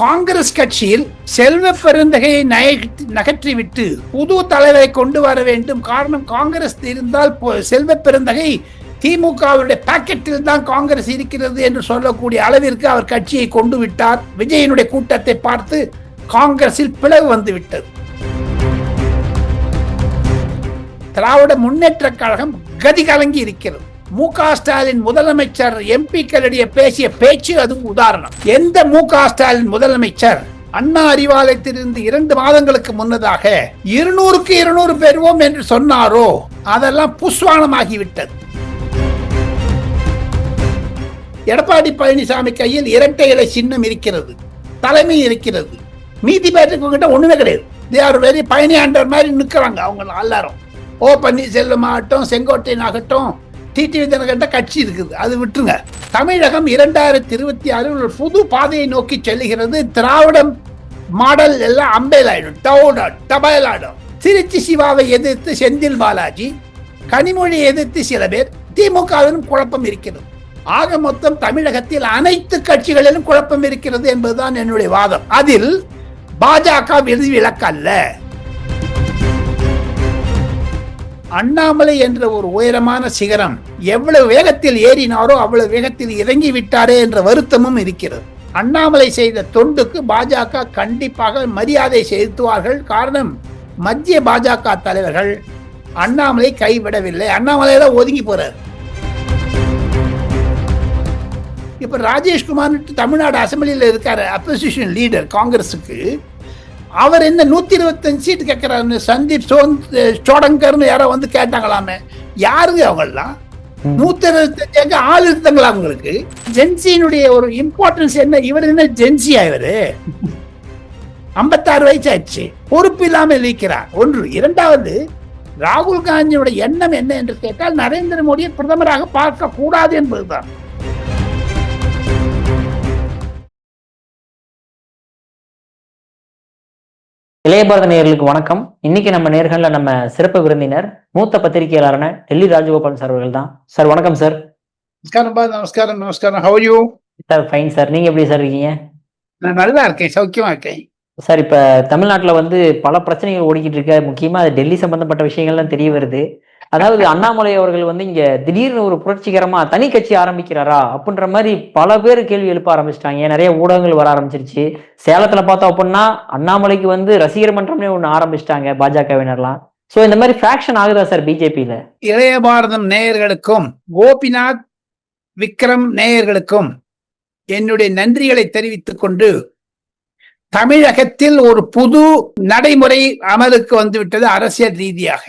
காங்கிரஸ் கட்சியில் செல்வ பெருந்தகையை நகற்றிவிட்டு புது தலைவரை கொண்டு வர வேண்டும். காரணம் காங்கிரஸ் இருந்தால் செல்வ பெருந்தகை திமுகவுடைய பாக்கெட்டில் தான் காங்கிரஸ் இருக்கிறது என்று சொல்லக்கூடிய அளவிற்கு அவர் கட்சியை கொண்டு விட்டார். விஜயனுடைய கூட்டத்தை பார்த்து காங்கிரஸில் பிளவு வந்துவிட்டது திராவிட முன்னேற்ற கழகம் கதி கலங்கி இருக்கிறது. மு க ஸ்டாலின் முதலமைச்சர் எம்பிக்களிடையே பேசிய பேச்சு அதுக்கு உதாரணம். எந்த மு க ஸ்டாலின் முதலமைச்சர் அண்ணா அறிவாலயத்திலிருந்து இரண்டு மாதங்களுக்கு முன்னதாக இருநூறுக்கு இருநூறு பெறுவோம் என்று சொன்னாரோ? அதெல்லாம் புஸ்வானமாகிவிட்டது எடப்பாடி பழனிசாமி கையில் இரட்டை இலை சின்னம் இருக்கிறது. தலைமை இருக்கிறது. மீதி பேருக்கு கிட்ட ஒண்ணுமே கிடையாது. தே ஆர் வெரி பயணியாண்டர் மாதிரி நிற்கிறாங்க அவங்க எல்லாரும் ஓ பன்னீர்செல்வம் ஆகட்டும் செங்கோட்டையன் ஆகட்டும் டிடிவி விஜயன் கட்சி இருக்குது. அது விட்டுருங்க. தமிழகம் இரண்டாயிரத்தி இருபத்தி ஆறில் ஒரு புது பாதையை நோக்கி செல்லுகிறது. திராவிடம் மாடல் எல்லாம் அம்பேலாயிடும். டவுன் டபைலாடும் திருச்சி சிவாவை எதிர்த்து செந்தில் பாலாஜி கனிமொழி எதிர்த்து சில பேர். திமுகவிலும் குழப்பம் இருக்கிறது. ஆக மொத்தம் தமிழகத்தில் அனைத்து கட்சிகளிலும் குழப்பம் இருக்கிறது என்பதுதான் என்னுடைய வாதம். அதில் பாஜக விருது விலக்கல்ல அண்ணாமலை என்ற ஒரு உயரமான சிகரம் எவ்வளவு வேகத்தில் ஏறினாரோ அவ்வளவு வேகத்தில் இறங்கி விட்டாரே என்ற வருத்தமும் இருக்கிறது. அண்ணாமலை செய்த தொண்டுக்கு பாஜக கண்டிப்பாக மரியாதை செலுத்துவார்கள். காரணம் மத்திய பாஜக தலைவர்கள் அண்ணாமலை கைவிடவில்லை. அண்ணாமலை தான் ஒதுங்கி போறார். இப்ப ராஜேஷ்குமார் தமிழ்நாடு அசம்பிளியில் இருக்காரு அப்போசிஷன் லீடர் காங்கிரஸுக்கு. அவர் என்ன நூத்தி இருபத்தஞ்சு சீட்டு கேட்கிறாரு சந்தீப் சோன் சோடங்கர்னு யாரோ வந்து கேட்டாங்களாமே. யாருங்க அவங்கெல்லாம் நூத்தி இருபத்தஞ்சு ஆள் இருந்தாங்களா அவங்களுக்கு ஜென்சியினுடைய ஒரு இம்பார்ட்டன்ஸ் என்ன? இவர் என்ன ஜென்சியா இவரு? ஐம்பத்தாறு வயசு ஆயிடுச்சு பொறுப்பு இல்லாமல் இருக்கிறார் ஒன்று. இரண்டாவது ராகுல் காந்தியோட எண்ணம் என்ன என்று கேட்டால் நரேந்திர மோடியை பிரதமராக பார்க்க கூடாது என்பதுதான். இளைய பாரத நேயர்களுக்கு வணக்கம். இன்னைக்கு நம்ம நேர்கள்ல நம்ம சிறப்பு விருந்தினர் மூத்த பத்திரிகையாளரான டெல்லி ராஜகோபால் சார் அவர்கள் தான். சார் வணக்கம் சார். நமஸ்காரம் நமஸ்காரம் நமஸ்காரம். How you sir fine sir. நீங்க எப்படி சார் இருக்கீங்க? நான் நல்லா இருக்கேன் சௌக்கியமா இருக்கேன். சார் இப்ப தமிழ்நாட்டுல வந்து பல பிரச்சனைகள் ஓடிக்கிட்டு இருக்கு. முக்கியமா அது டெல்லி சம்பந்தப்பட்ட விஷயங்கள்லாம் தெரிய வருது. அதாவது அண்ணாமலை அவர்கள் வந்து இங்க திடீர்னு ஒரு புரட்சிகரமா தனி கட்சி ஆரம்பிக்கிறாரா அப்படின்ற மாதிரி பல பேர் கேள்வி எழுப்ப ஆரம்பிச்சிட்டாங்க. நிறைய ஊடகங்கள் வர ஆரம்பிச்சிருச்சு. சேலத்துல பார்த்தோம் அப்படின்னா அண்ணாமலைக்கு வந்து ரசிகர் மன்றம்னே ஒண்ணு ஆரம்பிச்சிட்டாங்க பாஜகவினர்லாம். சோ இந்த மாதிரி ஃபேக்ஷன் ஆகுதா சார் பிஜேபியில இளைய பாரதம் நேயர்களுக்கும் கோபிநாத் விக்ரம் நேயர்களுக்கும் என்னுடைய நன்றிகளை தெரிவித்துக் கொண்டு தமிழகத்தில் ஒரு புது நடைமுறை அமலுக்கு வந்துவிட்டது அரசியல் ரீதியாக.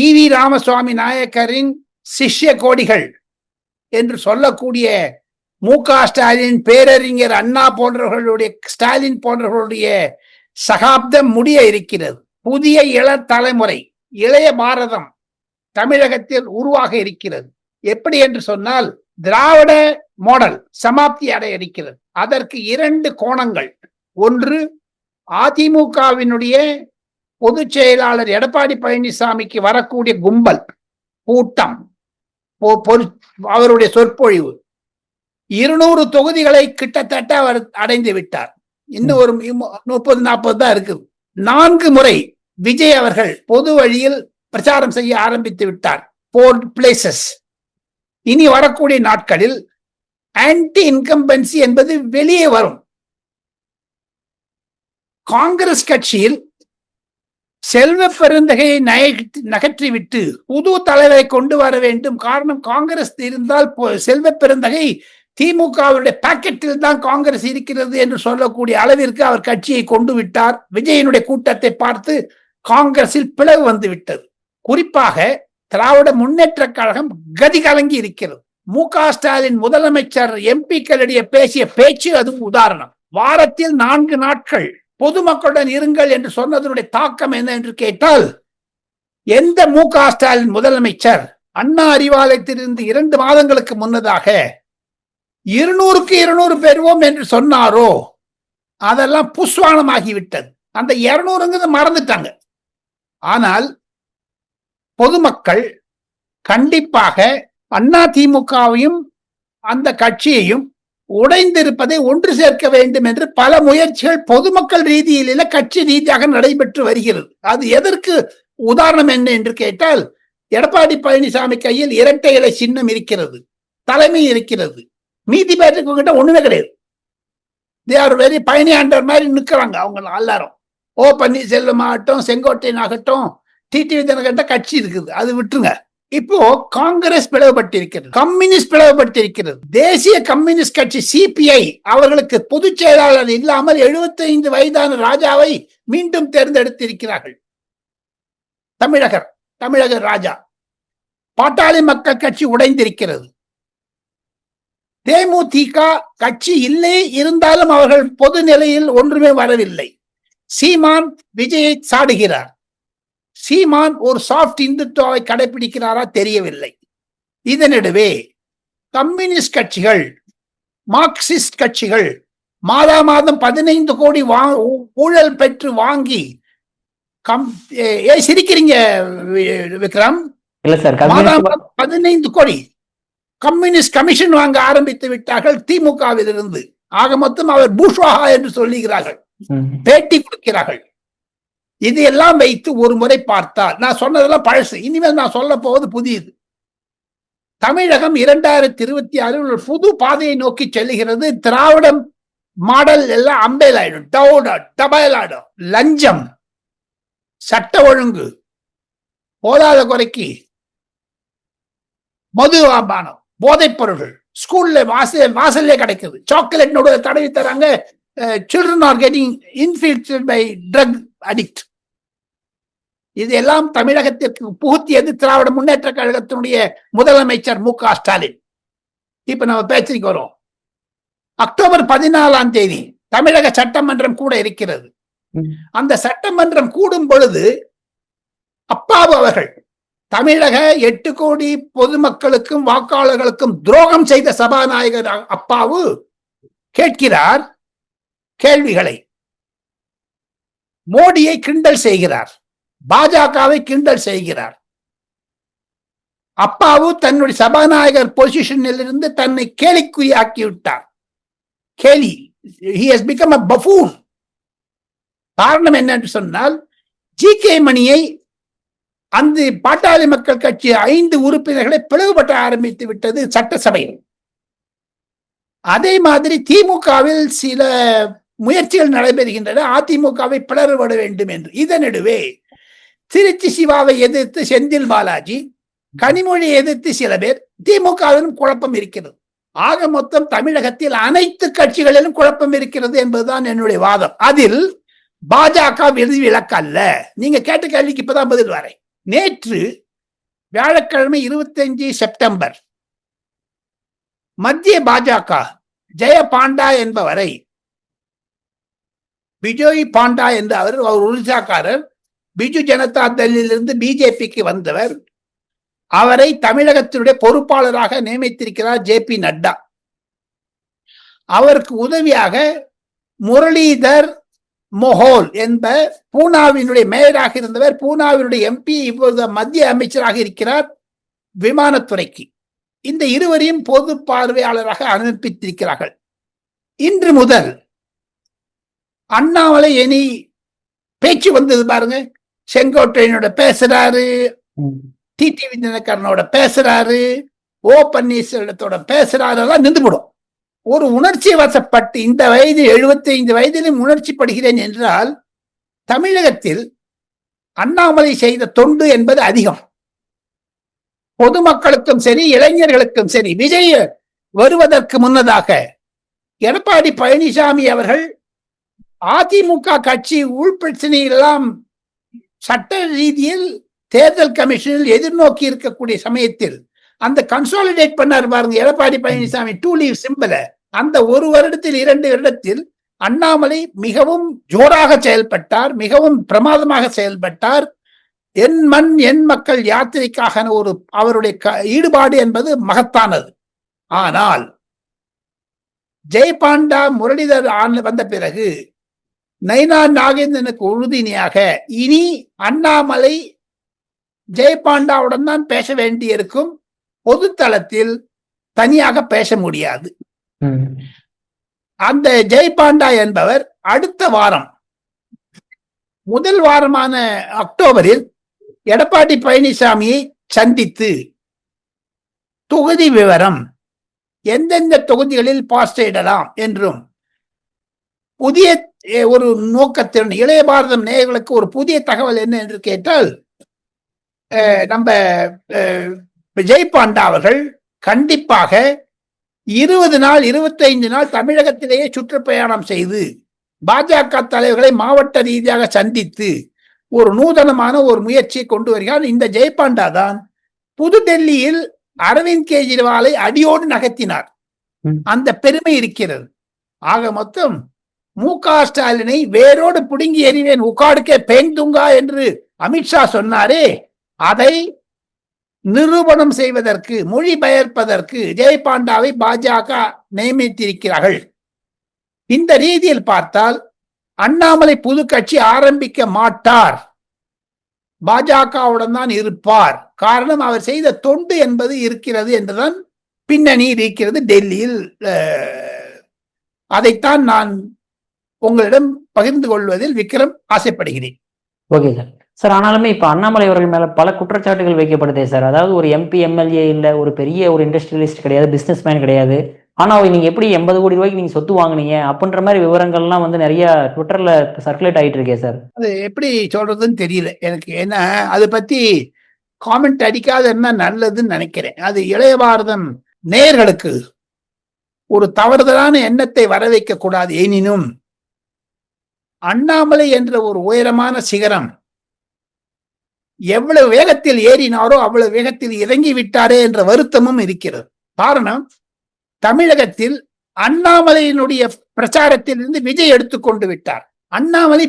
ஈவி ராமசுவாமி நாயக்கரின் சிஷ்ய கோடிகள் என்று சொல்லக்கூடிய மு க ஸ்டாலின் பேரறிஞர் அண்ணா போன்றவர்களுடைய ஸ்டாலின் போன்றவர்களுடைய சகாப்தம் முடிய இருக்கிறது. புதிய இள தலைமுறை இளைய பாரதம் தமிழகத்தில் உருவாக இருக்கிறது. எப்படி என்று சொன்னால் திராவிட மாடல் சமாப்தி அடைய இருக்கிறது. அதற்கு இரண்டு கோணங்கள். ஒன்று அதிமுகவினுடைய பொதுச் செயலாளர் எடப்பாடி பழனிசாமிக்கு வரக்கூடிய கும்பல் கூட்டம் அவருடைய சொற்பொழிவு இருநூறு தொகுதிகளை கிட்டத்தட்ட அவர் அடைந்து விட்டார். இன்னும் ஒரு முப்பது நாற்பது தான் இருக்குது. நான்கு முறை விஜய் அவர்கள் பொது வழியில் பிரச்சாரம் செய்ய ஆரம்பித்து விட்டார். போர் பிளேசஸ் இனி வரக்கூடிய நாட்களில் ஆன்டி இன்கம்பன்சி என்பது வெளியே வரும். காங்கிரஸ் கட்சியில் செல்வ பெருந்தகையை நகற்றிவிட்டு புது தலைவரை கொண்டு வர வேண்டும். காரணம் காங்கிரஸ் இருந்தால் செல்வ பெருந்தகை திமுகவுடைய பாக்கெட்டில் தான் காங்கிரஸ் இருக்கிறது என்று சொல்லக்கூடிய அளவிற்கு அவர் கட்சியை கொண்டு விட்டார். விஜயனுடைய கூட்டத்தை பார்த்து காங்கிரஸில் பிளவு வந்து விட்டது. குறிப்பாக திராவிட முன்னேற்ற கழகம் கதி கலங்கி இருக்கிறது. மு க ஸ்டாலின் முதலமைச்சர் எம்பிக்களிடையே பேசிய பேச்சு அதுவும் உதாரணம். வாரத்தில் நான்கு நாட்கள் பொதுமக்களுடன் இருங்கள் என்று சொன்னதனுடைய தாக்கம் என்ன என்று கேட்டால் எந்த மு க ஸ்டாலின் முதலமைச்சர் அண்ணா அறிவாலயத்திலிருந்து இரண்டு மாதங்களுக்கு முன்னதாக இருநூறுக்கு இருநூறு பெறுவோம் என்று சொன்னாரோ அதெல்லாம் புஸ்வானமாகிவிட்டது அந்த இருநூறுங்கிறது மறந்துட்டாங்க. ஆனால் பொதுமக்கள் கண்டிப்பாக அண்ணா திமுகவையும் அந்த கட்சியையும் உடைந்திருப்பதை ஒன்று சேர்க்க வேண்டும் என்று பல முயற்சிகள் பொதுமக்கள் ரீதியில கட்சி ரீதியாக நடைபெற்று வருகிறது. அது எதற்கு உதாரணம் என்ன என்று கேட்டால் எடப்பாடி பழனிசாமி கையில் இரட்டை இலை சின்னம் இருக்கிறது தலைமை இருக்கிறது. மீதி பேருக்கு கிட்ட ஒண்ணுமே கிடையாது. தே ஆர் வெரி பயணியாண்டர் மாதிரி நிற்கிறாங்க அவங்க எல்லாரும். ஓ பன்னீர்செல்வம் ஆகட்டும் செங்கோட்டையன் ஆகட்டும் டிடிவி தினகரன் கட்சி இருக்குது. அது விட்டுருங்க. இப்போ காங்கிரஸ் பிளவுபட்டிருக்கிறது கம்யூனிஸ்ட் பிளவுபட்டிருக்கிறது. தேசிய கம்யூனிஸ்ட் கட்சி சிபிஐ அவர்களுக்கு பொதுச் செயலாளர் இல்லாமல் 75 வயதான ராஜாவை மீண்டும் தேர்ந்தெடுத்திருக்கிறார்கள். தமிழகர் தமிழக ராஜா. பாட்டாளி மக்கள் கட்சி உடைந்திருக்கிறது. தேமுதிக கட்சி இல்லை இருந்தாலும் அவர்கள் பொது நிலையில் ஒன்றுமே வரவில்லை. சீமான் விஜயை சாடுகிறார். சீமான் ஒரு சாஃப்ட் இந்துத்துவாவை கடைபிடிக்கிறாரா தெரியவில்லை. இதனிடவே கம்யூனிஸ்ட் கட்சிகள் மார்க்சிஸ்ட் கட்சிகள் மாதா மாதம் பதினைந்து கோடி வா ஊழல் பெற்று வாங்கி கம் ஏ- சிரிக்கிறீங்க விக்ரம்? பதினைந்து கோடி கம்யூனிஸ்ட் கமிஷன் வாங்க ஆரம்பித்து விட்டார்கள் திமுகவில் இருந்து ஆக மொத்தம் அவர் பூஷ்வாஹா என்று சொல்லுகிறார்கள். பேட்டி கொடுக்கிறார்கள். இதையெல்லாம் வைத்து ஒரு முறை பார்த்தால் நான் சொன்னதெல்லாம் பழசு. இனிமேல் நான் சொல்ல போவது புதியது. தமிழகம் இரண்டாயிரத்தி இருபத்தி ஆறில் புது பாதையை நோக்கி செல்லுகிறது. திராவிடம் மாடல் எல்லாம் அம்பேல் ஆயிடும். டவுடா டபைல் லஞ்சம் சட்ட ஒழுங்கு போதாத குறைக்கு மது ஆபானம் போதைப் பொருள்கள் ஸ்கூல்ல வாசல் வாசல்லே கிடைக்குது. சாக்லேட் நடுவுல தடவி தராங்க children are getting infected by drug addict இதெல்லாம் தமிழகத்திற்கு புகுத்தியது திராவிட முன்னேற்ற கழகத்தினுடைய முதலமைச்சர் மு க ஸ்டாலின். இப்ப நம்ம பேச்சுக்கு வரோம். அக்டோபர் பதினாலாம் தேதி தமிழக சட்டமன்றம் கூட இருக்கிறது. அந்த சட்டமன்றம் கூடும் பொழுது அப்பாவு அவர்கள் தமிழக எட்டு கோடி பொதுமக்களுக்கும் வாக்காளர்களுக்கும் துரோகம் செய்த சபாநாயகர் அப்பாவு கேட்கிறார் கேள்விகளை. மோடியை கிண்டல் செய்கிறார். பாஜகவை கிண்டல் செய்கிறார். அப்பாவு தன்னுடைய சபாநாயகர் பொசிஷனில் இருந்து தன்னை கேலிக்குறியாக்கி விட்டார். கேலி he has become a buffoon. காரணம் என்னென்று சொன்னால் ஜி கே மணியை அந்த பாட்டாளி மக்கள் கட்சி ஐந்து உறுப்பினர்களை பிளவுபட்ட ஆரம்பித்து விட்டது சட்டசபையில். அதே மாதிரி திமுகவில் சில முயற்சிகள் நடைபெறுகின்றன. அதிமுகவை பிளறுபட வேண்டும் என்று. இதனிடுவே திருச்சி சிவாவை எதிர்த்து செந்தில் பாலாஜி கனிமொழியை எதிர்த்து சில பேர் திமுகவிலும் குழப்பம் இருக்கிறது. ஆக மொத்தம் தமிழகத்தில் அனைத்து கட்சிகளிலும் குழப்பம் இருக்கிறது என்பதுதான் என்னுடைய வாதம். அதில் பாஜக விருது விலக்கல்ல நீங்க கேட்ட கேள்விக்கு இப்பதான் பதில் வரேன். நேற்று வியாழக்கிழமை இருபத்தஞ்சு செப்டம்பர் மத்திய பாஜக ஜெய பாண்டா என்பவரை விஜய் பாண்டா என்று அவர் ஒரு ஒரிசாக்காரர் பிஜு ஜனதா தள்ளிலிருந்து பிஜேபிக்கு வந்தவர். அவரை தமிழகத்தினுடைய பொறுப்பாளராக நியமித்திருக்கிறார் ஜே பி நட்டா. அவருக்கு உதவியாக முரளிதர் மொஹோல் என்ப பூனாவினுடைய மேயராக இருந்தவர் பூனாவினுடைய எம்பி இப்போது மத்திய அமைச்சராக இருக்கிறார் விமானத்துறைக்கு. இந்த இருவரையும் பொது பார்வையாளராக அனுப்பித்திருக்கிறார்கள். இன்று முதல் அண்ணாமலை இனி பேச்சு வந்தது பாருங்க. செங்கோட்டையனோட பேசுறாரு. ம். டிடிவி தினகரனோட பேசுறாரு. ஓ பன்னீர்செல்வத்தோட பேசுறாரு. எல்லாம் நின்று போடும். ஒரு உணர்ச்சி வசப்பட்டு இந்த வயது 75 வயதிலும் உணர்ச்சி படுகிறேன் என்றால் தமிழகத்தில் அண்ணாமலை செய்த தொண்டு என்பது அதிகம். பொதுமக்களுக்கும் சரி இளைஞர்களுக்கும் சரி விஜய் வருவதற்கு முன்னதாக எடப்பாடி பழனிசாமி அவர்கள் அதிமுக கட்சி உள்பிரச்சனை எல்லாம் சட்ட ரீதியில் தேர்தல் கமிஷனில் எதிர்நோக்கி இருக்கக்கூடிய சமயத்தில் அந்த கன்சாலிடேட் பண்ணார் பாருங்க எடப்பாடி பழனிசாமி டூ லீவ் சிம்பிள அந்த ஒரு வருடத்தில் இரண்டு வருடத்தில் அண்ணாமலை மிகவும் ஜோராக செயல்பட்டார் மிகவும் பிரமாதமாக செயல்பட்டார். என் மண் என் மக்கள் யாத்திரைக்காக ஒரு அவருடைய க- ஈடுபாடு என்பது மகத்தானது. ஆனால் ஜெயபாண்டா முரளிதர் ஆண்டு வந்த பிறகு நைனா நாகேந்திரனுக்கு உறுதுணையாக இனி அண்ணாமலை ஜெயபாண்டாவுடன் தான் பேச வேண்டியிருக்கும் பொதுத்தளத்தில் தனியாக பேச முடியாது. அந்த ஜெய்பாண்டா என்பவர் அடுத்த வாரம் முதல் வாரமான அக்டோபரில் எடப்பாடி பழனிசாமியை சந்தித்து தொகுதி விவரம் எந்தெந்த தொகுதிகளில் பாஸ்டிடலாம் என்றும் புதிய ஒரு நோக்கத்துடன் இளைய பாரதம் நேயர்களுக்கு ஒரு புதிய தகவல் என்ன என்று கேட்டால் நம்ம விஜய் பாண்டா அவர்கள் கண்டிப்பாக இருபது நாள் இருபத்தைந்து நாள் தமிழகத்திலேயே சுற்றுப்பயணம் செய்து பாஜக தலைவர்களை மாவட்ட ரீதியாக சந்தித்து ஒரு நூதனமான ஒரு முயற்சியை கொண்டு வருகிறார். இந்த ஜெயபாண்டா தான் புதுடெல்லியில் அரவிந்த் கெஜ்ரிவாலை அடியோடு நகர்த்தினார். அந்த பெருமை இருக்கிறது. ஆக மொத்தம் மு க ஸ்டாலினை வேரோடு பிடுங்கி எறிவேன். உக்காடுக்கே பேந்துங்கா என்று அமித்ஷா சொன்னாரே. அதை நிரூபணம் செய்வதற்கு மொழிபெயர்ப்பதற்கு ஜெயபாண்டாவை பாஜக நியமித்திருக்கிறார்கள். இந்த ரீதியில் பார்த்தால் அண்ணாமலை புது கட்சி ஆரம்பிக்க மாட்டார். பாஜகவுடன் தான் இருப்பார். காரணம் அவர் செய்த தொண்டு என்பது இருக்கிறது என்றுதான் பின்னணி இருக்கிறது டெல்லியில் அதைத்தான் நான் உங்களிடம் பகிர்ந்து கொள்வதில் விக்ரம் ஆசைப்படுகிறேன். ஓகே சார் சார் ஆனாலுமே இப்ப அண்ணாமலை அவர்கள் மேல பல குற்றச்சாட்டுகள் வைக்கப்படுதே சார் அதாவது ஒரு எம்பி எம்எல்ஏ இல்ல ஒரு பெரிய ஒரு இண்டஸ்ட்ரியலிஸ்ட் கிடையாது பிசினஸ் மேன் கிடையாது. ஆனா நீங்க எப்படி எண்பது கோடி ரூபாய்க்கு நீங்க சொத்து வாங்குனீங்க அப்படின்ற மாதிரி விவரங்கள்லாம் வந்து நிறைய ட்விட்டர்ல சர்க்குலேட் ஆயிட்டு இருக்கே சார் அது எப்படி சொல்றதுன்னு தெரியல எனக்கு. ஏன்னா அதை பத்தி காமெண்ட் அடிக்காத இருந்தா நல்லதுன்னு நினைக்கிறேன். அது இளைய பாரதம் நேயர்களுக்கு ஒரு தவறுதலான எண்ணத்தை வர வைக்க கூடாது. எனினும் அண்ணாமலை என்ற ஒரு உயரமான சிகரம் எவ்வளவு வேகத்தில் ஏறினாரோ அவ்வளவு வேகத்தில் இறங்கி விட்டாரே என்ற வருத்தமும் இருக்கிறது. காரணம் தமிழகத்தில் அண்ணாமலையினுடைய பிரச்சாரத்திலிருந்து விஜய் எடுத்துக்கொண்டு விட்டார். அண்ணாமலை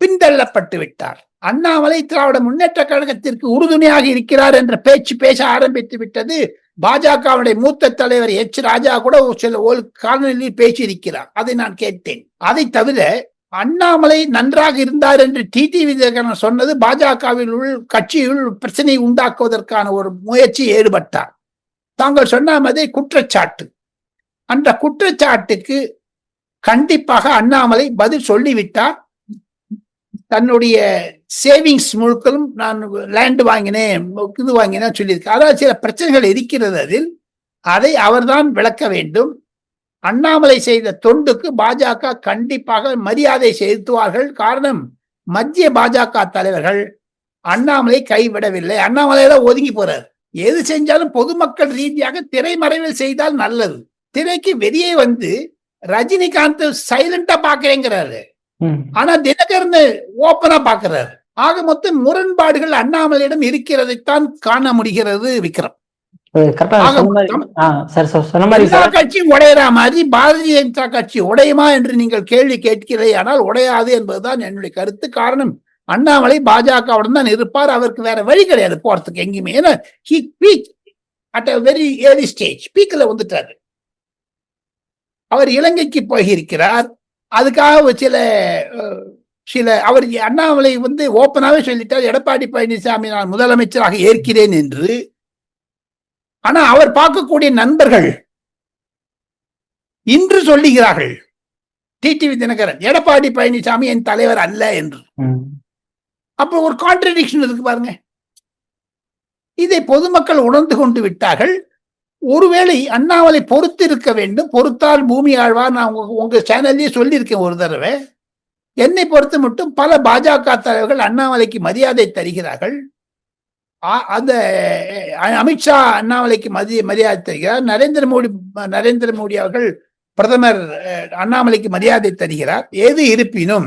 பின்தள்ளப்பட்டு விட்டார். அண்ணாமலை திராவிட முன்னேற்ற கழகத்திற்கு உறுதுணையாக இருக்கிறார் என்ற பேச்சு பேச ஆரம்பித்து விட்டது. பாஜகவுடைய மூத்த தலைவர் எச். ராஜா கூட ஒரு சில ஒரு காலநிலையில் பேசியிருக்கிறார். அதை நான் கேட்டேன். அதை தவிர அண்ணாமலை நன்றாக இருந்தார் என்று டிடி விஜயகரன் சொன்னது பாஜகவில் உள் கட்சியுள் பிரச்சனை உண்டாக்குவதற்கான ஒரு முயற்சி ஈடுபட்டார். தாங்கள் சொன்ன மாதிரி குற்றச்சாட்டு. அந்த குற்றச்சாட்டுக்கு கண்டிப்பாக அண்ணாமலை பதில் சொல்லிவிட்டார். தன்னுடைய சேவிங்ஸ் முழுக்களும் நான் லேண்ட் வாங்கினேன் இது வாங்கினேன் சொல்லியிருக்கேன் அதாவது சில பிரச்சனைகள் இருக்கிறது அதில். அதை அவர்தான் விளக்க வேண்டும். அண்ணாமலை செய்த தொண்டுக்கு பாஜக கண்டிப்பாக மரியாதை செலுத்துவார்கள். காரணம் மத்திய பாஜக தலைவர்கள் அண்ணாமலை கைவிடவில்லை. அண்ணாமலையில ஒதுங்கி போறார். எது செஞ்சாலும் பொதுமக்கள் ரீதியாக திரைமறைவில் செய்தால் நல்லது. திரைக்கு வெளியே வந்து ரஜினிகாந்த் சைலண்டா பாக்குறேங்கிறாரு. ஆனா தினகரன் ஓப்பனா பாக்குறாரு ஆக மொத்தம் முரண்பாடுகள் அண்ணாமலையிடம் இருக்கிறதைத்தான் காண முடிகிறது விக்ரம். கட்சியும் உடையிற மாதிரி பாரதிய ஜனதா கட்சி உடையுமா என்று நீங்கள் கேள்வி கேட்கிறீர்கள் ஆனால் உடையாது என்பதுதான் என்னுடைய கருத்து காரணம். அண்ணாமலை பாஜகவுடன் தான் இருப்பார். அவருக்கு வேற வழி கிடையாது போறதுக்கு எங்கேயுமே. ஏன்னா he peaked at a very early stage பீக்கில் வந்துட்டாரு. அவர் இலங்கைக்கு போயிருக்கிறார். அதுக்காக சில சில அவர் அண்ணாமலை வந்து ஓப்பனாவே சொல்லிட்டார். எடப்பாடி பழனிசாமி நான் முதலமைச்சராக ஏற்கிறேன் என்று. ஆனா அவர் பார்க்கக்கூடிய நண்பர்கள் இன்று சொல்லுகிறார்கள் டிடிவி தினகரன் எடப்பாடி பழனிசாமி என் தலைவர் அல்ல என்று. அப்போ ஒரு கான்ட்ரடிக்ஷன் இருக்கு பாருங்க. இதை பொதுமக்கள் உணர்ந்து கொண்டு விட்டார்கள். ஒருவேளை அண்ணாமலை பொறுத்து இருக்க வேண்டும். பொறுத்தால் பூமி ஆழ்வார் நான் உங்க சேனல்லயே சொல்லியிருக்கேன் ஒரு தடவை. என்னை பொறுத்து மட்டும் பல பாஜக தலைவர்கள் அண்ணாமலைக்கு மரியாதை தருகிறார்கள். அந்த அமித்ஷா அண்ணாமலைக்கு மதிய மரியாதை தருகிறார் நரேந்திர மோடி நரேந்திர மோடி அவர்கள் பிரதமர் அண்ணாமலைக்கு மரியாதை தருகிறார். எது இருப்பினும்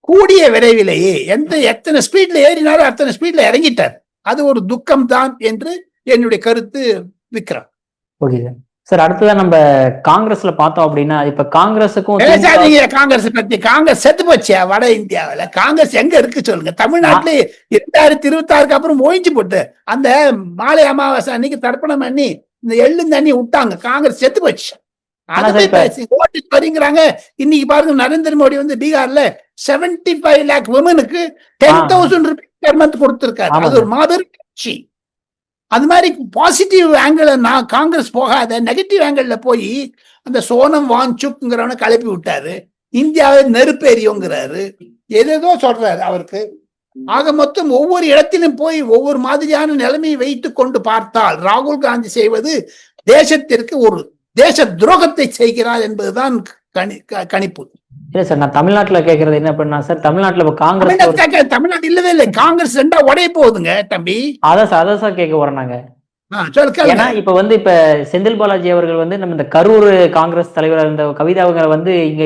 கூடிய விரைவிலேயே எந்த எத்தனை ஸ்பீட்ல ஏறினாலும் அத்தனை ஸ்பீட்ல இறங்கிட்டார். அது ஒரு துக்கம் தான் என்று என்னுடைய கருத்து விக்ரம். ஓகே சார் சார் அடுத்ததான் நம்ம காங்கிரஸ்ல பார்த்தோம் அப்படின்னா இப்ப காங்கிரஸுக்கும் காங்கிரஸ் பத்தி காங்கிரஸ் செத்து போச்சியா வட இந்தியாவுல. காங்கிரஸ் எங்க இருக்கு சொல்லுங்க. தமிழ்நாட்டுல இரண்டாயிரத்தி இருபத்தி ஆறுக்கு அப்புறம் ஒழிஞ்சு போட்டு அந்த மாலை அமாவாசை அன்னைக்கு தர்ப்பணம் பண்ணி இந்த எள்ளு தண்ணி விட்டாங்க. காங்கிரஸ் செத்து போச்சு. ஓட்டு வரீங்கிறாங்க. இன்னைக்கு பாருங்க நரேந்திர மோடி வந்து பீகார்ல செவன்டி ஃபைவ் லேக் உமனுக்கு ten thousand rupees per month கொடுத்திருக்காரு. ஆமா அது ஒரு மாபெரும் கட்சி. அது மாதிரி பாசிட்டிவ் ஆங்கிள் நான் காங்கிரஸ் போகாத நெகட்டிவ் ஆங்கிளில் போய் அந்த சோனம் வான்சுக்ங்கிறவனை கிளப்பி விட்டாரு. இந்தியாவை நெருப்பேறியோங்கிறாரு. எதேதோ சொல்றாரு அவருக்கு. ஆக மொத்தம் ஒவ்வொரு இடத்திலும் போய் ஒவ்வொரு மாதிரியான நிலைமையை வைத்து கொண்டு பார்த்தால் ராகுல் காந்தி செய்வது தேசத்திற்கு ஒரு தேச துரோகத்தை செய்கிறார் என்பதுதான் கணி க- கணிப்பு. இல்ல சார் நான் தமிழ்நாட்டுல கேக்குறது என்ன பண்ணா சார் தமிழ்நாட்டுல இப்ப காங்கிரஸ் தமிழ்நாடு இல்லவே இல்லை. காங்கிரஸ் ரெண்டா உடைய போகுதுங்க தம்பி. அதான் சார் அதான் சார் கேட்க வரோம் நாங்க. ஏன்னா இப்ப வந்து இப்ப செந்தில் பாலாஜி அவர்கள் வந்து நம்ம இந்த கரூர் காங்கிரஸ் தலைவர் இருந்த கவிதா அவங்க வந்து இங்க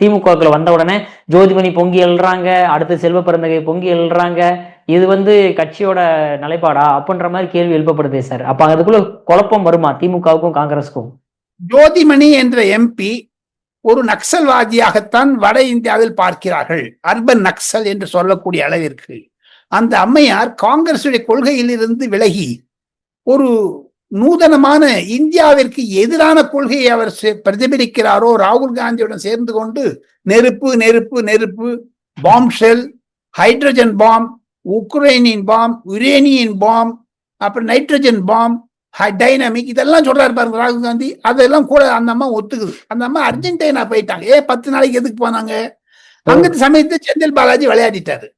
திமுகவுக்குள்ள வந்த உடனே ஜோதிமணி பொங்கி எழுறாங்க அடுத்து செல்வ பிறந்தகை பொங்கி எழுறாங்க இது வந்து கட்சியோட நிலைப்பாடா அப்படின்ற மாதிரி கேள்வி எழுப்பப்படுதே சார். அப்ப அதுக்குள்ள குழப்பம் வருமா திமுகவுக்கும் காங்கிரஸுக்கும்? ஜோதிமணி என்ற எம்பி ஒரு நக்சல்வாதியாகத்தான் வட இந்தியாவில் பார்க்கிறார்கள். அர்பன் நக்சல் என்று சொல்லக்கூடிய அளவிற்கு. அந்த அம்மையார் காங்கிரசுடைய கொள்கையிலிருந்து விலகி ஒரு நூதனமான இந்தியாவிற்கு எதிரான கொள்கையை அவர் பிரதிபலிக்கிறாரோ ராகுல் காந்தியுடன் சேர்ந்து கொண்டு நெருப்பு நெருப்பு நெருப்பு பாம் ஷெல் ஹைட்ரஜன் பாம் உக்ரைனின் பாம் யுரேனியின் பாம் அப்புறம் நைட்ரஜன் பாம் டைனமிக் இதெல்லாம் சொல்றாரு பாருங்க ராகுல் காந்தி. அதெல்லாம் கூட அந்த அம்மா ஒத்துக்குது. அந்த அம்மா அர்ஜென்டினா போயிட்டாங்க. ஏன் பத்து நாளைக்கு எதுக்கு போனாங்க? அங்க சமயத்து செந்தில் பாலாஜி விளையாடிட்டாரு.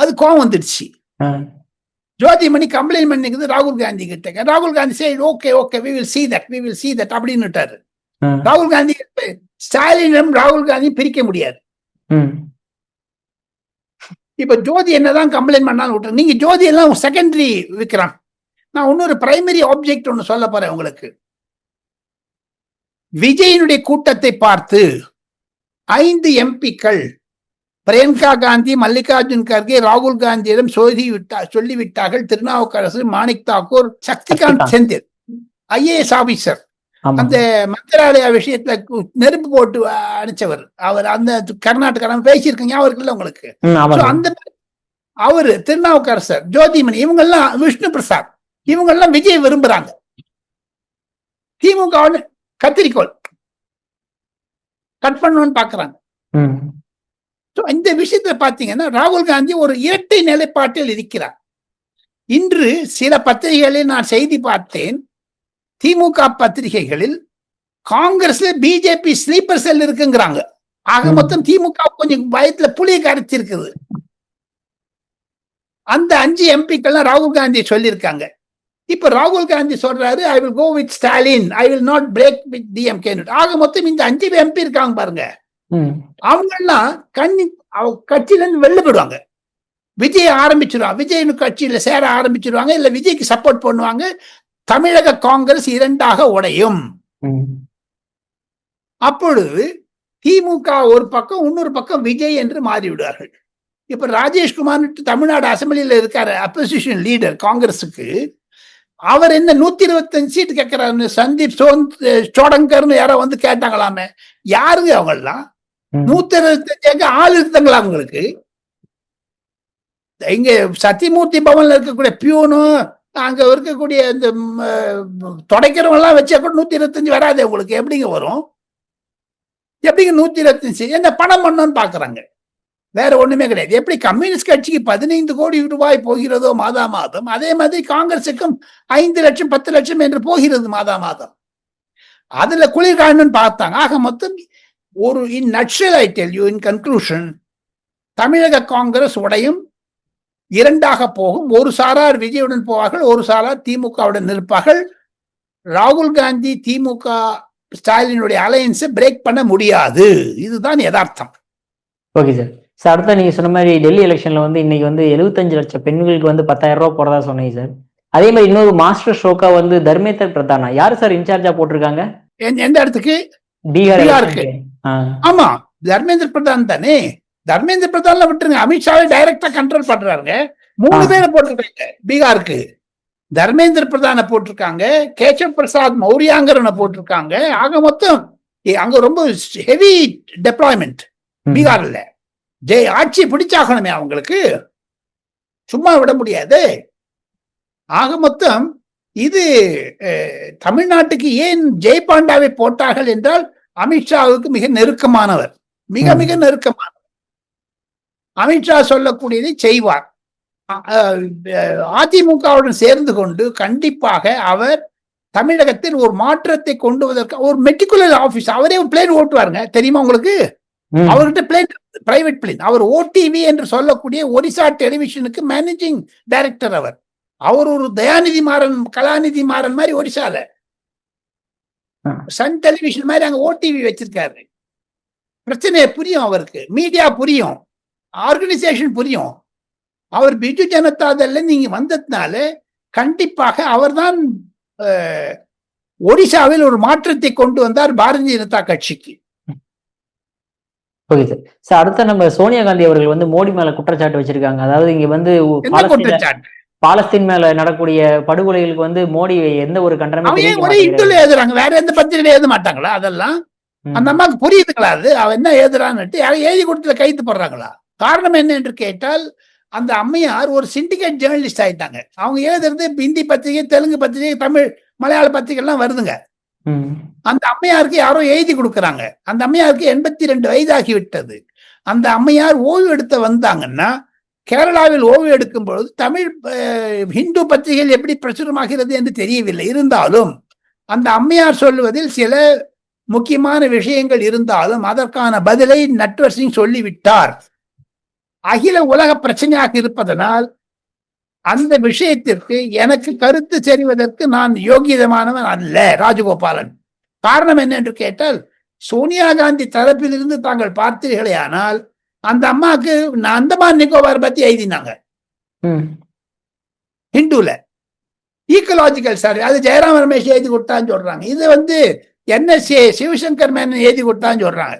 அது கோவம் வந்துடுச்சு. ஜோதிமணி கம்ப்ளைண்ட் பண்ணிக்குது ராகுல் காந்தி கிட்ட. ராகுல் காந்தி சரி okay okay we will see that we will see that அப்படின்னுட்டாரு. ராகுல் காந்தி ஸ்டாலினும் ராகுல் காந்தி பிரிக்க முடியாது. இப்ப ஜோதி என்னதான் கம்ப்ளைண்ட் பண்ணாலும் விட்டுரு. நீங்க ஜோதி எல்லாம் செகண்டரி விக்கிறான். நான் இன்னொரு பிரைமரி ஆப்ஜெக்ட் ஒன்னு சொல்ல போறேன் உங்களுக்கு. விஜயனுடைய கூட்டத்தை பார்த்து ஐந்து எம்பிக்கள் பிரியங்கா காந்தி மல்லிகார்ஜுன் கர்கே ராகுல் காந்தியிடம் சொல்லி விட்டா சொல்லிவிட்டார்கள். திருநாவுக்கரசு மாணிக் தாக்கூர் சக்திகாந்த். செந்தில் ஐஏஎஸ் ஆபீசர் அந்த மந்திராலய விஷயத்துல நெருப்பு போட்டு அஹ், அடிச்சவர். அவர் அந்த கர்நாடகா பேசியிருக்கீங்க ஞாபகம் இருக்குல்ல உங்களுக்கு. அந்த அவரு திருநாவுக்கரசர் ஜோதிமணி இவங்க எல்லாம் விஷ்ணு பிரசாத். இவங்க எல்லாம் விஜய் விரும்புறாங்க. திமுக கத்திரிக்கோள். கட் பண்ணணும்னு பாக்குறாங்க. இந்த விஷயத்துல பாத்தீங்கன்னா ராகுல் காந்தி ஒரு இரட்டை நிலைப்பாட்டில் இருக்கிறார். இன்று சில பத்திரிகைகளில் நான் செய்தி பார்த்தேன். திமுக பத்திரிகைகளில் காங்கிரஸ்ல பிஜேபி ஸ்லீப்பர் செல் இருக்குங்கிறாங்க. ஆக. மொத்தம் திமுக கொஞ்சம் பயத்துல புளிய கரைச்சிருக்குது. அந்த அஞ்சு எம்பிக்கெல்லாம் ராகுல் காந்தி சொல்லியிருக்காங்க. இப்ப ராகுல் காந்தி சொல்றாரு I will go with Stalin I will not break with DMK ஆக மொத்தம் இந்த அஞ்சு எம்பி இருக்காங்க பாருங்க. அவங்க எல்லாம் கண்ணி அவ கட்சியில இருந்து வெளில போயிடுவாங்க. விஜய் ஆரம்பிச்சிருவாங்க விஜய் கட்சியில சேர ஆரம்பிச்சிருவாங்க இல்ல விஜய்க்கு சப்போர்ட் பண்ணுவாங்க. தமிழக காங்கிரஸ் இரண்டாக உடையும். அப்பொழுது திமுக ஒரு பக்கம் இன்னொரு பக்கம் விஜய் என்று மாறிவிடுவார்கள். இப்ப ராஜேஷ்குமார் தமிழ்நாடு அசம்பிளியில இருக்காரு அப்போசிஷன் லீடர் காங்கிரஸுக்கு அவர் என்ன நூத்தி இருபத்தஞ்சு சீட் கேட்கிறாரு சந்தீப் சோடங்கர்னு யாரோ வந்து கேட்டாங்களாமே. யாருங்க அவங்க எல்லாம் நூத்தி இருபத்தஞ்சாக்கு ஆள் இருக்குங்களா உங்களுக்கு? இங்க சத்தியமூர்த்தி பவன்ல இருக்கக்கூடிய பியூனும் அங்க இருக்கக்கூடிய இந்த துடைக்கிறவங்க எல்லாம் வச்சா கூட நூத்தி இருபத்தஞ்சு வராது உங்களுக்கு. எப்படிங்க வரும்? எப்படிங்க நூத்தி இருபத்தஞ்சு என்ன பணம் பண்ணணும்னு பாக்குறாங்க. வேற ஒண்ணுமே கிடையாது. எப்படி கம்யூனிஸ்ட் கட்சிக்கு பதினைந்து கோடி ரூபாய் போகிறதோ மாதா மாதம் அதே மாதிரி காங்கிரசுக்கும் ஐந்து லட்சம் பத்து லட்சம் என்று போகிறது மாதா மாதம். அதுல குளிர்காணுன்னு பார்த்தாங்க. ஆக மொத்தம் ஒரு in nutshell I tell you in conclusion தமிழக காங்கிரஸ் உடையும் இரண்டாக போகும். ஒரு சாரார் விஜயுடன் போவார்கள் ஒரு சாரார் திமுகவுடன் நிற்பார்கள். ராகுல் காந்தி திமுக ஸ்டாலினுடைய அலையன்ஸை பிரேக் பண்ண முடியாது. இதுதான் யதார்த்தம். ஓகே சார் சார் அடுத்த நீங்க சொன்ன மாதிரி டெல்லி எலெக்ஷன்ல வந்து இன்னைக்கு வந்து எழுபத்தஞ்சு லட்சம் பெண்களுக்கு வந்து பத்தாயிரம் ரூபாய் போறதா சொன்னீங்க சார். அதே மாதிரி இன்னொரு மாஸ்டர் ஷோக்கா வந்து தர்மேந்தர் பிரதானா யாரு சார் இன்சார்ஜா போட்டிருக்காங்க? எந்த- இடத்துக்கு? பீகார் பீகாருக்கு. ஆமா தர்மேந்திர பிரதான் தானே? தர்மேந்திர பிரதான்ல விட்டுருங்க அமித்ஷாவே டைரக்டா கண்ட்ரோல் பண்றாருங்க. மூணு. பேரை போட்டிருக்காங்க பீகாருக்கு. தர்மேந்திர பிரதான போட்டிருக்காங்க கேசவ் பிரசாத் மௌரியாங்கரனை போட்டிருக்காங்க. ஆக மொத்தம் அங்க ரொம்ப ஹெவி டெப்ளாய்மெண்ட். பீகார்ல. ஜெய் ஆட்சி பிடிச்சாகணுமே அவங்களுக்கு. சும்மா விட முடியாது. ஆக மொத்தம் இது தமிழ்நாட்டுக்கு ஏன் ஜெயபாண்டாவை போட்டார்கள் என்றால் அமித்ஷாவுக்கு மிக நெருக்கமானவர். மிக. மிக நெருக்கமானவர். அமித்ஷா சொல்லக்கூடியதை செய்வார். அதிமுகவுடன் சேர்ந்து கொண்டு கண்டிப்பாக அவர் தமிழகத்தில் ஒரு மாற்றத்தை கொண்டு வருவதற்கு ஒரு மெட்டிகுலர் ஆபீஸ் அவரே பிளேன் ஓட்டுவாருங்க. தெரியுமா உங்களுக்கு. அவர்கிட்ட பிளேன் பிரைவேட் பிளேன் அவர் ஓடிவி என்று சொல்லக்கூடிய ஒரிசா டெலிவிஷனுக்கு மேனேஜிங் டைரக்டர் அவர். அவர் ஒரு தயாநிதி மாறன் கலாநிதி மாறன் மாதிரி ஒரிசால. ஆ. சன் டெலிவிஷன் மாதிரி அங்க ஓடிவி வச்சிருக்காரு. பிரச்சனை புரியும் அவருக்கு. மீடியா புரியும். ஆர்கனைசேஷன் புரியும். அவர் பிஜு ஜனதா தள்ல நீங்க வந்ததுனால கண்டிப்பாக அவர்தான் ஒடிசாவில் ஒரு மாற்றத்தை கொண்டு வந்தார் பாரதிய ஜனதா கட்சிக்கு. ஓகே சார் சார் அடுத்த நம்ம சோனியா காந்தி அவர்கள் வந்து மோடி மேல குற்றச்சாட்டு வச்சிருக்காங்க. அதாவது இங்க வந்து பாலஸ்தீன மேல நடக்கூடிய படுகொலைகளுக்கு வந்து மோடி எந்த ஒரு கண்டனமும் ஒரே. இந்துல எழுதுறாங்க. வேற எந்த பத்திரிகையில எழுத மாட்டாங்களா அதெல்லாம். அந்த அம்மாவுக்கு புரியுதுங்களா அது அவ என்ன எழுதுறான்னுட்டு யாரும் எழுதி கொடுத்துல கைது போடுறாங்களா? காரணம் என்ன என்று கேட்டால் அந்த அம்மையார் ஒரு சிண்டிகேட் ஜேர்னலிஸ்ட் ஆயிட்டாங்க. அவங்க எழுதுறது ஹிந்தி பத்திரிகை தெலுங்கு பத்திரிகை தமிழ் மலையாள பத்திரிகை எல்லாம் வருதுங்க. அந்த அம்மையாருக்கு யாரோ எழுதி கொடுக்கறாங்க. அந்த அம்மையாருக்கு எண்பத்தி ரெண்டு வயதாகி விட்டது அந்த அம்மையார் ஓய்வு எடுத்த வந்தாங்கன்னா கேரளாவில் ஓய்வு எடுக்கும் பொழுது தமிழ் ஹிந்து பத்திரிகைகள் எப்படி பிரசுரமாகிறது என்று தெரியவில்லை. இருந்தாலும் அந்த அம்மையார் சொல்லுவதில் சில முக்கியமான விஷயங்கள் இருந்தாலும் அதற்கான பதிலை நட்வர் சிங் சொல்லிவிட்டார். அகில உலக பிரச்சனையாக இருப்பதனால் அந்த விஷயத்திற்கு எனக்கு கருத்து தெரிவதற்கு நான் யோகியதமானவன் அல்ல ராஜகோபாலன். காரணம் என்ன என்று கேட்டால் சோனியா காந்தி தரப்பிலிருந்து தாங்கள் பார்த்தீர்களே ஆனால் அந்த அம்மாவுக்கு அந்தமான் நிக்கோபார் பத்தி எழுதினாங்க. ம். ஹிந்துல. ஈக்கலாஜிக்கல் சர்வே அது ஜெயராம் ரமேஷ் எழுதி கொடுத்தான்னு சொல்றாங்க. இது வந்து என்எஸ்ஏ சிவசங்கர் மேனன் எழுதி கொடுத்தான்னு சொல்றாங்க.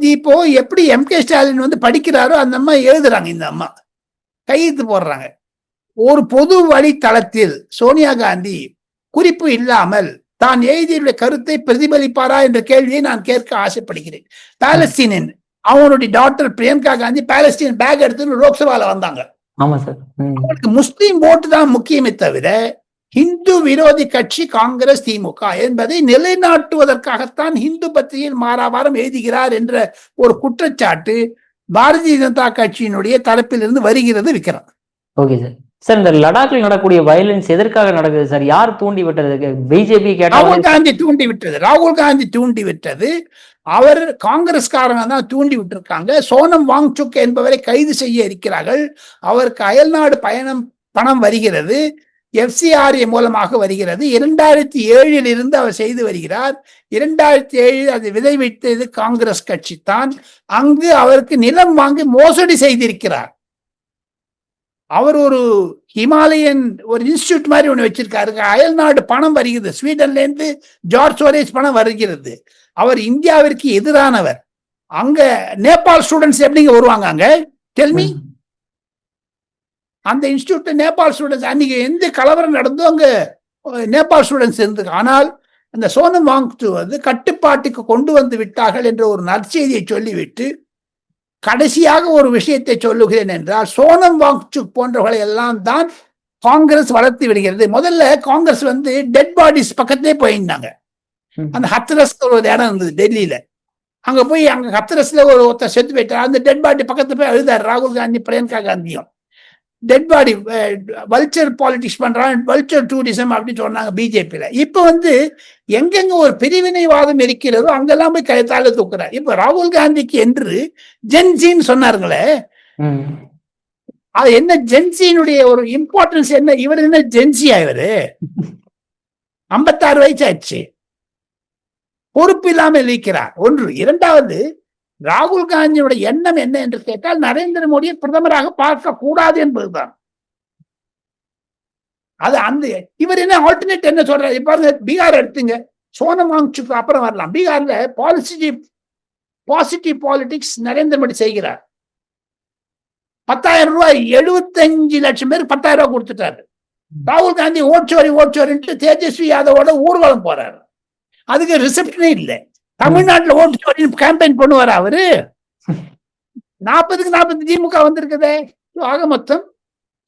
இப்போ எப்படி எம் கே ஸ்டாலின் வந்து படிக்கிறாரோ அந்த அம்மா எழுதுறாங்க இந்த அம்மா. கையெழுத்து போடுறாங்க. ஒரு பொது வழித்தளத்தில் சோனியா காந்தி குறிப்பு இல்லாமல் தான் எழுதியுள்ள கருத்தை பிரதிபலிப்பாரா என்ற கேள்வியை நான் கேட்க ஆசைப்படுகிறேன். பாலஸ்தீனின் அவனுடைய doctor Priyanka Gandhi Palestine bag எடுத்து லோக்சபால வந்தாங்க. அவங்களுக்கு முஸ்லீம் ஓட்டு தான் முக்கியமே தவிர இந்து விரோதி கட்சி காங்கிரஸ் திமுக என்பதை நிலைநாட்டுவதற்காகத்தான் இந்து பத்திரிகையில் மாறாவாரம் எழுதுகிறார் என்ற ஒரு குற்றச்சாட்டு பாரதிய ஜனதா கட்சியினுடைய தரப்பிலிருந்து வருகிறது விக்ரம். Okay sir. சார் இந்த லடாக்ல நடக்கக்கூடிய வயலன்ஸ் எதற்காக நடக்குது சார்? யார் தூண்டி விட்டது? பிஜேபி ராகுல் காந்தி தூண்டி விட்டது. ராகுல் காந்தி தூண்டி விட்டது. அவர் காங்கிரஸ்காரங்க தான் தூண்டி விட்டிருக்காங்க. சோனம் வாங்சுக் என்பவரை கைது செய்ய இருக்கிறார்கள். அவருக்கு அயல்நாடு பயணம் பணம் வருகிறது. எஃப்சிஆர்ஏ மூலமாக வருகிறது. இரண்டாயிரத்தி ஏழில் இருந்து அவர் செய்து வருகிறார். இரண்டாயிரத்தி ஏழில் அது விதைவிட்டது காங்கிரஸ் கட்சி தான். அங்கு அவருக்கு நிலம் வாங்கி மோசடி செய்திருக்கிறார். அவர் ஒரு ஹிமாலயன் ஒரு இன்ஸ்டியூட் மாதிரி ஒன்று வச்சிருக்காரு. அயல்நாடு பணம் வருகிறது. ஸ்வீடன்ல இருந்து ஜார்ஜ் சோரேஸ் பணம் வருகிறது. அவர் இந்தியாவிற்கு எதிரானவர். அங்க நேபாள் ஸ்டூடெண்ட்ஸ் எப்படிங்க வருவாங்க அங்க? டெல்மி. அந்த இன்ஸ்டியூட்ல நேபாள் ஸ்டூடெண்ட்ஸ் அன்னைக்கு எந்த கலவரம் நடந்தோ அங்க நேபாள் ஸ்டூடெண்ட்ஸ் இருந்து ஆனால் அந்த சோனம் வாங்கு வந்து கட்டுப்பாட்டுக்கு கொண்டு வந்து விட்டார்கள் என்ற ஒரு நற்செய்தியை சொல்லிவிட்டு கடைசியாக ஒரு விஷயத்தை சொல்லுகிறேன் என்றால் சோனம் வாங்சுக் போன்றவர்களை எல்லாம் தான் காங்கிரஸ் வளர்த்து விடுகிறது. முதல்ல காங்கிரஸ் வந்து டெட் பாடிஸ் பக்கத்திலே போயிருந்தாங்க. அந்த ஹத்ரஸ் ஒரு இடம் இருந்தது டெல்லியில. அங்க போய் அங்க ஹத்ரஸ்ல ஒரு ஒருத்தர் செத்து போயிட்டார். அந்த டெட் பாடி பக்கத்துல போய் அழுதார். ராகுல் காந்தி பிரியங்கா காந்தியும். டெட் பாடி வல்ச்சர் பாலிடிக்ஸ் பண்றான் வல்ச்சர் டூரிசம் அப்படின்னு சொன்னாங்க பிஜேபியில இப்ப வந்து எங்கெங்க ஒரு பிரிவினைவாதம் இருக்கிறதோ அங்கெல்லாம் போய் கழுத்தால தூக்குறார். இப்ப ராகுல் காந்திக்கு என்று ஜென்சின்னு சொன்னாருங்களே. அது என்ன ஜென்சியினுடைய ஒரு இம்பார்ட்டன்ஸ் என்ன? இவர் என்ன ஜென்சியா இவரு? ஐம்பத்தாறு வயசு ஆச்சு பொறுப்பு இல்லாமல் இருக்கிறார் ஒன்று. இரண்டாவது ராகுல் காந்தியோட எண்ணம் என்ன என்று கேட்டால் நரேந்திர மோடியை பிரதமராக பார்க்க கூடாது என்பதுதான். அது அந்த இவர் என்ன ஆல்டர்னேட் என்ன சொல்றாரு? இப்ப பாருங்க பீகார் எடுத்துங்க. சோனமாங்சுக்கு அப்புறம் வரலாம். பீகார்ல பாலிசிட்டிவ் பாசிட்டிவ் பாலிடிக்ஸ் நரேந்திர மோடி செய்கிறார். பத்தாயிரம் ரூபாய் எழுபத்தஞ்சு லட்சம் பேர் பத்தாயிரம் ரூபாய் கொடுத்துட்டாரு. ராகுல் காந்தி ஓட்சோரி ஓட்சோரின்ட்டு தேஜஸ்வி யாதவோட ஊர்வலம் போறாரு. அதுக்கு ரிசப்ஷனே இல்லை. தமிழ்நாட்டுல ஓட்சோரின்னு கேம்பெயின் பண்ணுவார் அவரு? நாற்பதுக்கு நாற்பது திமுக வந்திருக்குதே. ஆக மொத்தம்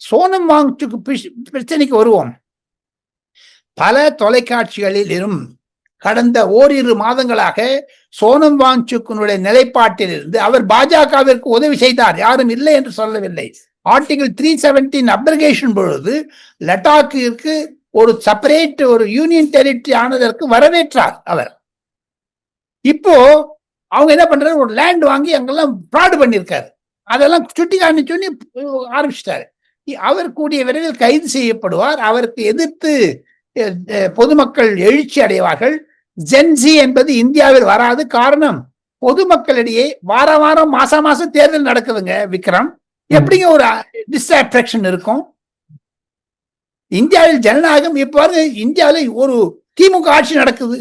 சோனம் வாங்சுக்கு பிரச்சனைக்கு வருவோம். பல தொலைக்காட்சிகளிலும் கடந்த ஓரிரு மாதங்களாக சோனம் வாங்சுக்குனுடைய நிலைப்பாட்டிலிருந்து அவர் பாஜகவிற்கு உதவி செய்தார். யாரும் இல்லை என்று சொல்லவில்லை. ஆர்டிகிள் த்ரீ செவன்டீன் அப்ரிகேஷன் பொழுது லடாக்கிற்கு ஒரு செப்பரேட் ஒரு யூனியன் டெரிட்டரி ஆனதற்கு வரவேற்றார் அவர். இப்போ அவங்க என்ன பண்றாரு ஒரு லேண்ட் வாங்கி அங்கெல்லாம் ஃப்ராடு பண்ணியிருக்காரு. அதெல்லாம் சுட்டி காணி சொல்லி ஆரம்பிச்சிட்டாரு. அவர் கூடிய விரைவில் கைது செய்யப்படுவார். அவருக்கு எதிர்த்து பொதுமக்கள் எழுச்சி அடைவார்கள். ஜென்சி என்பது இந்தியாவில் வராது காரணம் பொதுமக்களிடையே வார வாரம் மாச மாசம் தேர்தல் நடக்குதுங்க விக்ரம். எப்படிங்க ஒரு டிஸ்அட்ராக்ஷன் இருக்கும்? இந்தியாவில் ஜனநாயகம் இப்ப இந்தியாவில் ஒரு திமுக ஆட்சி நடக்குது.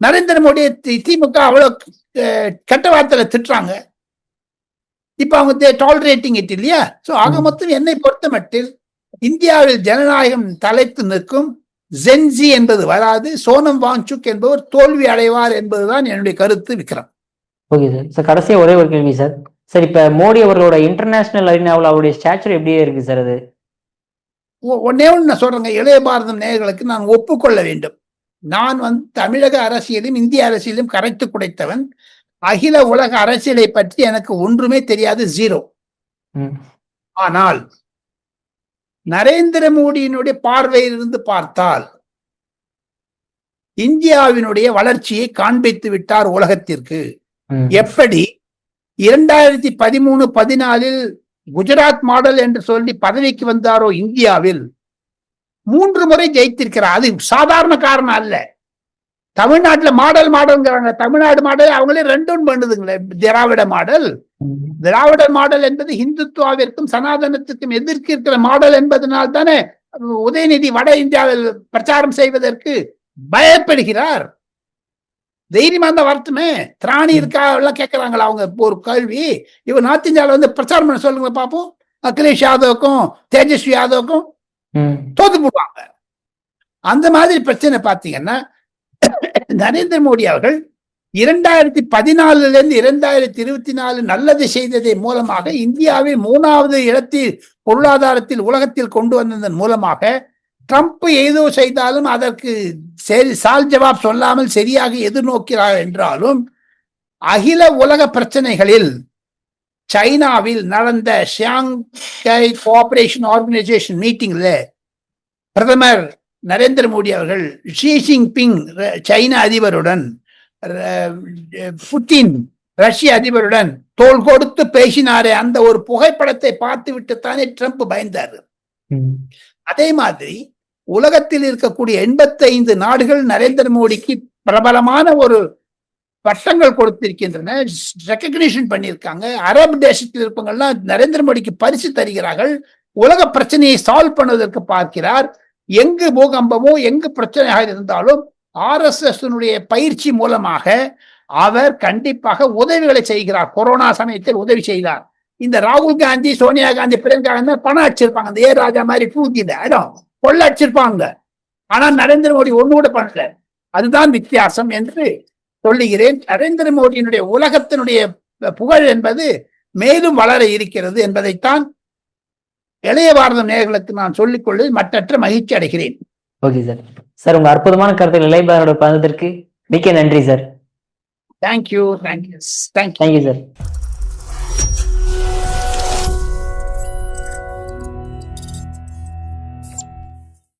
நரேந்திர மோடி தி- திமுக அவ்வளவு அஹ், கெட்ட வார்த்தையில திட்டுறாங்க. இப்ப அவங்க டாலரேட்டிங் இட் இல்லையா? சோ ஆக. மொத்தம் என்னை பொறுத்த மட்டில் இந்தியாவில் ஜனநாயகம் தலைத்து நிற்கும் ஜென்சி என்பது வராது சோனம் வாங்சுக் என்பவர் தோல்வி அடைவார் என்பதுதான் என்னுடைய கருத்து விக்ரம். Okay sir. சார் கடைசியா ஒரே ஒரு கேள்வி சார். சார் இப்ப மோடி அவர்களோட இன்டர்நேஷனல் அரினாவில் அவருடைய ஸ்டாச்சர் எப்படியே இருக்கு சார் அது? ஒ- ஒண்ணே ஒண்ணு நான் சொல்றேங்க. இளைய பாரதம் நேயர்களுக்கு நான் ஒப்புக்கொள்ள வேண்டும். நான் வந்து தமிழக அரசியலும் இந்திய அரசியலும் கரைத்து குடைத்தவன் அகில உலக அரசியலை பற்றி எனக்கு ஒன்றுமே தெரியாது ஜீரோ. ஆனால் நரேந்திர மோடியினுடைய பார்வையிலிருந்து பார்த்தால் இந்தியாவினுடைய வளர்ச்சியை காண்பித்து விட்டார் உலகத்திற்கு. எப்படி இரண்டாயிரத்தி பதிமூணு பதினாலில் குஜராத் மாடல் என்று சொல்லி பதவிக்கு வந்தாரோ இந்தியாவில் மூன்று முறை ஜெயித்திருக்கிறார். அது சாதாரண காரணம் அல்ல. தமிழ்நாட்டுல மாடல் மாடல்ங்கிறாங்க. தமிழ்நாடு மாடல் அவங்களே ரெண்டும் பண்ணுதுங்களே. திராவிட மாடல். திராவிட மாடல் என்பது இந்துத்துவாவிற்கும் சனாதனத்துக்கும் எதிர்க்கிற இருக்கிற மாடல் என்பதனால் தானே உதயநிதி வட இந்தியாவில் பிரச்சாரம் செய்வதற்கு பயப்படுகிறார். தைரியமா இருந்தா வரட்டுமே. திராணி இருக்கா எல்லாம் கேட்கறாங்களா அவங்க? ஒரு கேள்வி. இவர் நார்த் இந்தியாவில் வந்து பிரச்சாரம் பண்ண சொல்லுங்க பார்ப்போம் அகிலேஷ் யாதவுக்கும் தேஜஸ்வி யாதவுக்கும் தோத்து போடுவாங்க அந்த மாதிரி பிரச்சனை பாத்தீங்கன்னா நரேந்திர மோடி அவர்கள் இரண்டாயிரத்தி பதினாலுல இருந்து இரண்டாயிரத்தி இருபத்தி நாலு நல்லது செய்ததை மூலமாக இந்தியாவை மூணாவது இடத்தில் பொருளாதாரத்தில் உலகத்தில் கொண்டு வந்ததன் மூலமாக ட்ரம்ப் ஏதோ செய்தாலும் அதற்கு சரி சால் ஜவாப் சொல்லாமல் சரியாக எதிர்நோக்கிறார் என்றாலும் அகில உலக பிரச்சனைகளில் சைனாவில் நடந்த ஷியாங்கை கோஆபரேஷன் ஆர்கனைசேஷன் மீட்டிங்ல பிரதமர் நரேந்திர மோடி அவர்கள் ஷி ஜின்பிங் சைன அதிபருடன் புட்டின் ரஷ்ய அதிபருடன் தோள் கொடுத்து பேசினாரே அந்த ஒரு புகைப்படத்தை பார்த்து விட்டுத்தானே ட்ரம்ப் பயந்தார். அதே மாதிரி உலகத்தில் இருக்கக்கூடிய எண்பத்தைந்து நாடுகள் நரேந்திர மோடிக்கு பிரபலமான ஒரு பட்டங்கள் கொடுத்திருக்கின்றன. ரெக்கக்னிஷன் பண்ணியிருக்காங்க. அரபு தேசத்தில் இருப்பவங்கள்லாம் நரேந்திர மோடிக்கு பரிசு தருகிறார்கள். உலக பிரச்சனையை சால்வ் பண்ணுவதற்கு பார்க்கிறார். எங்கு பூகம்பமோ எங்கு பிரச்சனையாக இருந்தாலும் ஆர்எஸ்எஸ் பயிற்சி மூலமாக அவர் கண்டிப்பாக உதவிகளை செய்கிறார். கொரோனா சமயத்தில் உதவி செய்தார் இந்த ராகுல் காந்தி சோனியா காந்தி பிரியங்கா காந்தி பணம் அடிச்சிருப்பாங்க. அந்த ஏ ராஜா மாதிரி தூக்கில இடம் கொள்ள அடிச்சிருப்பாங்க. ஆனா நரேந்திர மோடி ஒண்ணு கூட பண்ணல. அதுதான் வித்தியாசம் என்று சொல்லுகிறேன். நரேந்திர மோடியினுடைய உலகத்தினுடைய புகழ் என்பது மேலும் வளர இருக்கிறது என்பதைத்தான் இளைய பாரதம் நேயர்களுக்கு நான் சொல்லிக்கொள்ளு மற்றற்ற மகிழ்ச்சி அடைகிறேன். ஓகே சார் சார் உங்க அற்புதமான கருத்துக்கள் இளையபாரோட பகிர்ந்ததற்கு மிக்க நன்றி sir thank you thank you thank you sir